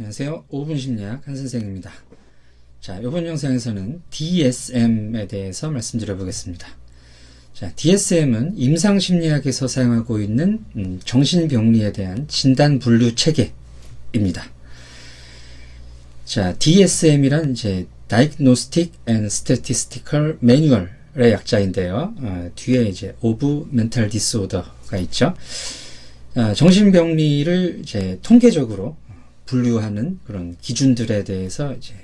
안녕하세요. 5분 심리학 한 선생입니다. 자, 이번 영상에서는 DSM에 대해서 말씀드려 보겠습니다. 자, DSM은 임상 심리학에서 사용하고 있는 음, 정신병리에 대한 진단 분류 체계입니다. 자, DSM이란 이제 Diagnostic and Statistical Manual의 약자인데요. 어, 뒤에 이제 of Mental Disorder가 있죠. 아, 정신병리를 이제 통계적으로 분류하는 그런 기준들에 대해서 이제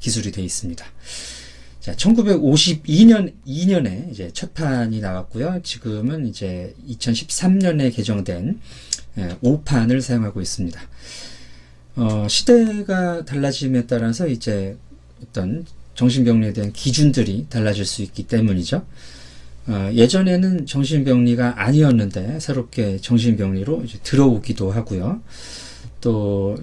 기술이 되어 있습니다. 자, 1952년 2년에 이제 첫 판이 나왔고요. 지금은 이제 2013년에 개정된 5판을 사용하고 있습니다. 어, 시대가 달라짐에 따라서 이제 어떤 정신병리에 대한 기준들이 달라질 수 있기 때문이죠. 어, 예전에는 정신병리가 아니었는데 새롭게 정신병리로 들어오기도 하고요. 또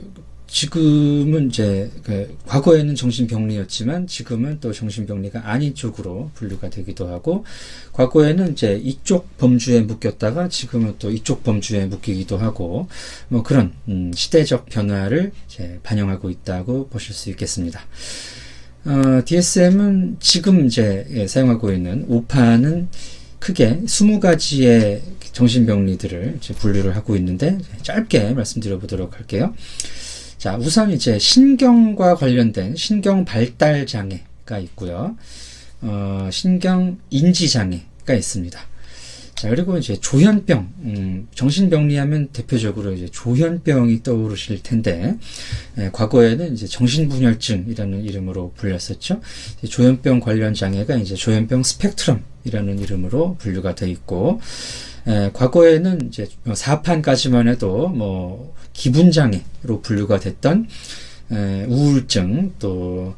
지금은 이제 그 과거에는 정신병리였지만 지금은 또 정신병리가 아닌 쪽으로 분류가 되기도 하고 과거에는 이제 이쪽 범주에 묶였다가 지금은 또 이쪽 범주에 묶이기도 하고 뭐 그런 음, 시대적 변화를 이제 반영하고 있다고 보실 수 있겠습니다. 어, DSM은 지금 이제 예, 사용하고 있는 5판은 크게 20가지의 정신병리들을 분류를 하고 있는데 짧게 말씀드려 보도록 할게요. 자, 우선 이제 신경과 관련된 신경 발달 장애가 있고요. 어, 신경 인지 장애가 있습니다. 자, 그리고 이제 조현병, 음, 정신병리하면 대표적으로 이제 조현병이 떠오르실 텐데, 예, 과거에는 이제 정신분열증이라는 이름으로 불렸었죠. 조현병 관련 장애가 이제 조현병 스펙트럼이라는 이름으로 분류가 돼 있고, 예, 과거에는 이제 4판까지만 해도 뭐 기분장애로 분류가 됐던 에, 우울증 또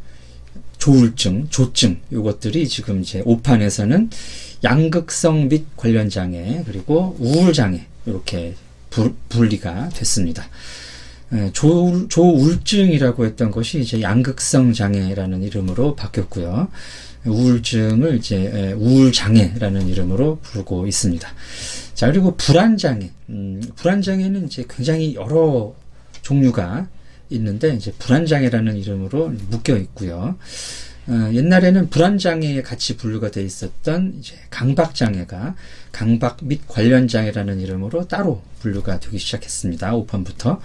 조울증, 조증 요것들이 지금 이제 5판에서는 양극성 및 관련 장애 그리고 우울 장애 이렇게 부, 분리가 됐습니다. 에, 조, 조울증이라고 했던 것이 이제 양극성 장애라는 이름으로 바뀌었고요. 우울증을 이제 우울 장애라는 이름으로 부르고 있습니다. 자 그리고 불안 장애, 음, 불안 장애는 이제 굉장히 여러 종류가 있는데 이제 불안 장애라는 이름으로 묶여 있고요. 어, 옛날에는 불안 장애에 같이 분류가 돼 있었던 이제 강박 장애가 강박 및 관련 장애라는 이름으로 따로 분류가 되기 시작했습니다. 5판부터.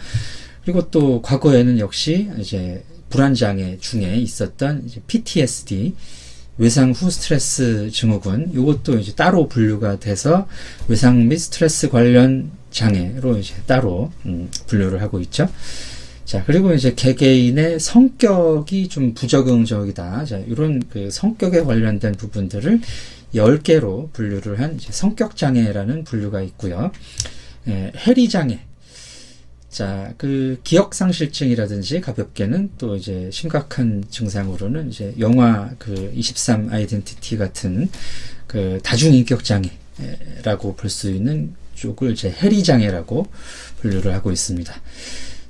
그리고 또 과거에는 역시 이제 불안 장애 중에 있었던 이제 PTSD 외상 후 스트레스 증후군 이것도 이제 따로 분류가 돼서 외상 및 스트레스 관련 장애로 이제 따로 음, 분류를 하고 있죠. 자 그리고 이제 개개인의 성격이 좀 부적응적이다. 자 이런 그 성격에 관련된 부분들을 10개로 분류를 한 성격 장애라는 분류가 있고요. 예, 해리 장애 자, 그 기억 상실증이라든지 가볍게는 또 이제 심각한 증상으로는 이제 영화 그 23 아이덴티티 같은 그 다중 인격 장애라고 볼 수 있는 쪽을 이제 해리 장애라고 분류를 하고 있습니다.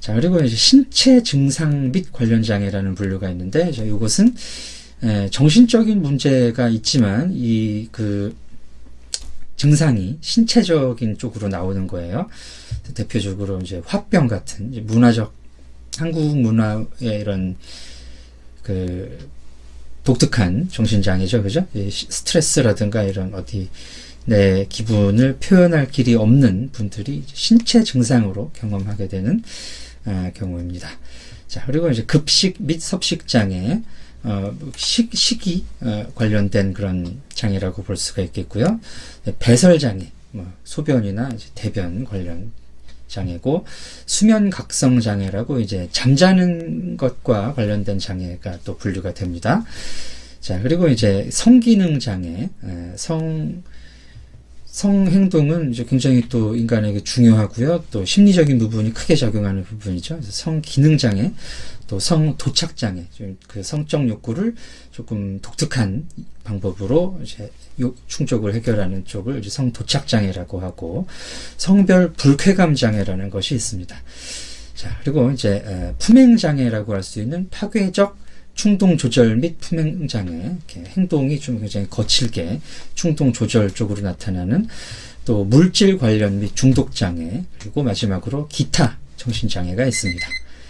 자, 그리고 이제 신체 증상 및 관련 장애라는 분류가 있는데 이제 이것은 정신적인 문제가 있지만 이그 증상이 신체적인 쪽으로 나오는 거예요. 대표적으로 이제 화병 같은 이제 문화적 한국 문화의 이런 그 독특한 정신장애죠, 그죠? 스트레스라든가 이런 어디 내 기분을 표현할 길이 없는 분들이 신체 증상으로 경험하게 되는 아, 경우입니다. 자, 그리고 이제 급식 및 섭식 장애, 어, 식, 식이 어, 관련된 그런 장애라고 볼 수가 있겠고요. 네, 배설 장애, 뭐 소변이나 대변 관련 장애고 수면 각성 장애라고 이제 잠자는 것과 관련된 장애가 또 분류가 됩니다. 자 그리고 이제 성기능 장애, 성 성행동은 이제 굉장히 또 인간에게 중요하고요. 또 심리적인 부분이 크게 작용하는 부분이죠. 성기능 장애, 또 성 도착 장애, 그 성적 욕구를 조금 독특한 방법으로 이제 충족을 해결하는 쪽을 이제 성 도착 장애라고 하고 성별 불쾌감 장애라는 것이 있습니다. 자, 그리고 이제 품행 장애라고 할 수 있는 파괴적 충동 조절 및 품행 장애, 행동이 좀 굉장히 거칠게 충동 조절 쪽으로 나타나는 또 물질 관련 및 중독 장애, 그리고 마지막으로 기타 정신 장애가 있습니다.